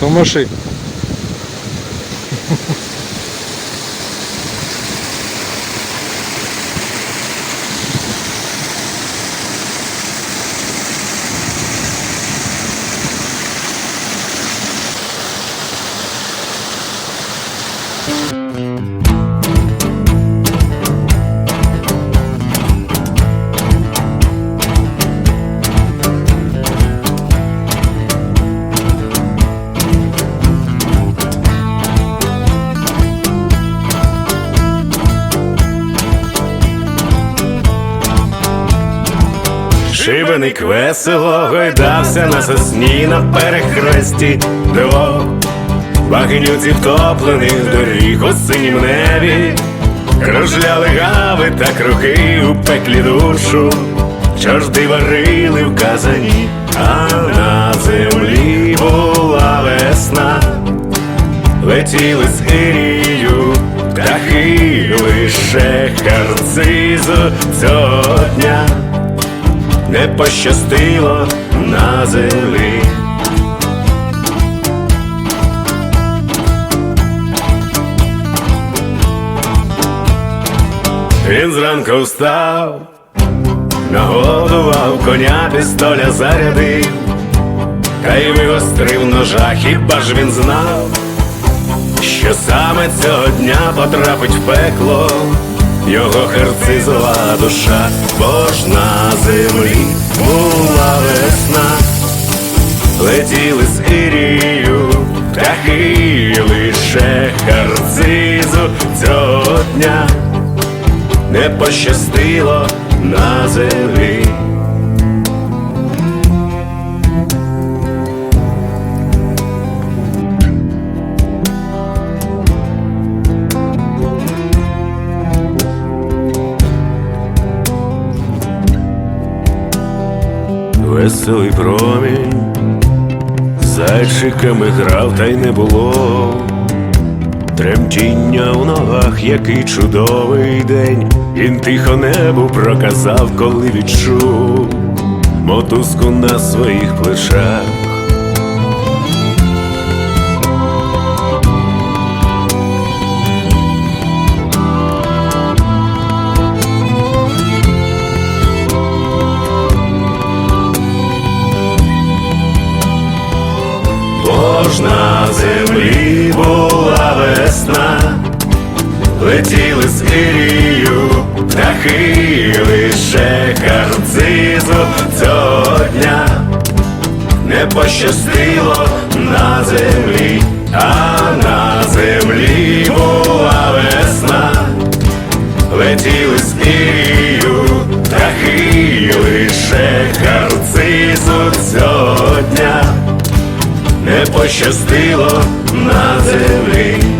Помаши. Шибеник весело гойдався на сосні на перехресті. Двох Багнюці втоплених доріг у синім небі. Кружляли гави та круги у пеклі душу. Чорти варили в казані, а на землі була весна. Летіли з Ірію птахи лише харцизу цього дня не пощастило на землі. Він зранку встав, нагодував коня, пістоля зарядив, та й вигострив ножа, хіба ж він знав, що саме цього дня потрапить в пекло його харцизова душа, бо ж на землі була весна, летіли з Ірію птахи лише харцизу цього дня не пощастило на землі. Веселий промінь зайчиками грав, та й не було. Тремтіння у ногах, який чудовий день. Він тихо небу проказав, коли відчув мотузку на своїх плечах. Летіли з Ірію. Птахи лише харцизу цього дня. Не пощастило на землі, а на землі була весна, летіли з Ірію птахи лише харцизу цього дня. Не пощастило на землі.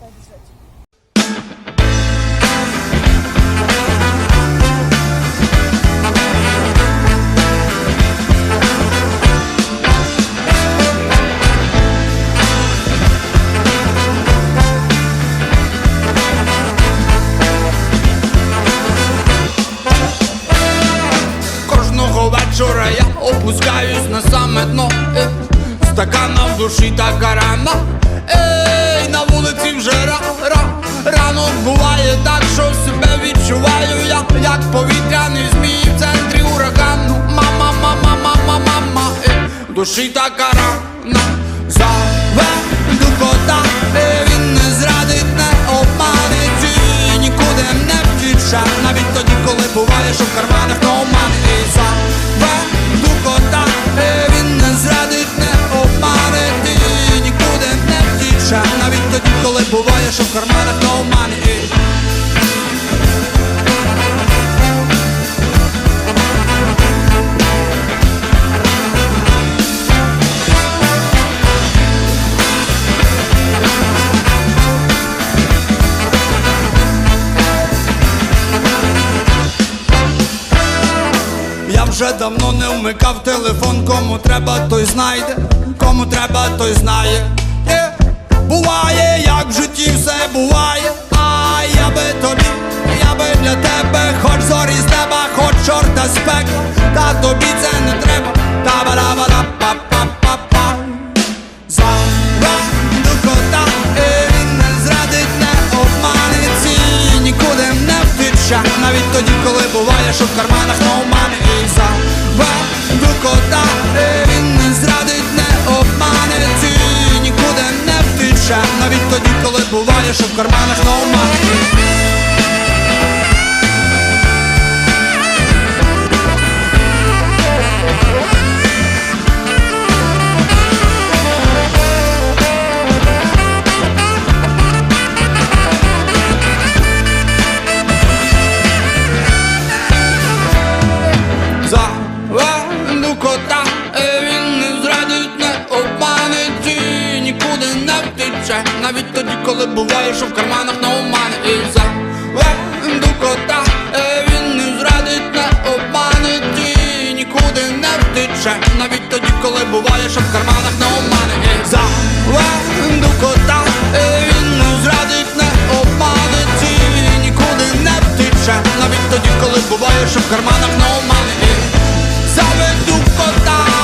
Кожного вечора я опускаюсь на саме дно е, Стакана в душі така рана Ей, на вулиці вже ра, ра, ранок буває так, що себе відчуваю я Як повітряний змій в центрі урагану. Мама, мама, мама, мама, е, душі така рана. Заведу кота, е, він не зрадить, не обманить нікуди не втіче Навіть тоді, коли буває, що в карманах вже давно не вмикав телефон, кому треба, той знайде, кому треба, той знає. Є. Буває, як в житті все буває, а я би тобі, я би для тебе, хоч зорі з неба, хоч чорта з пекла, та тобі це не треба, та бара бара па па па і не зрадить, не обманеться нікуди не втече. Навіть тоді, коли буває, що в карманах ноумани коли що в карманах Заведу кота, він не зрадить, не обманить нікуди не втече Навіть тоді, коли буває, що в карманах на умані І за ленду кота е, він не зрадить, не обманить І нікуди не втече. Навіть тоді, коли буває, що в карманах на умані І за ленду кота е, він не зрадить, не обманить І нікуди не втече. Навіть тоді, коли буває, що в карманах на умані І заведу кота.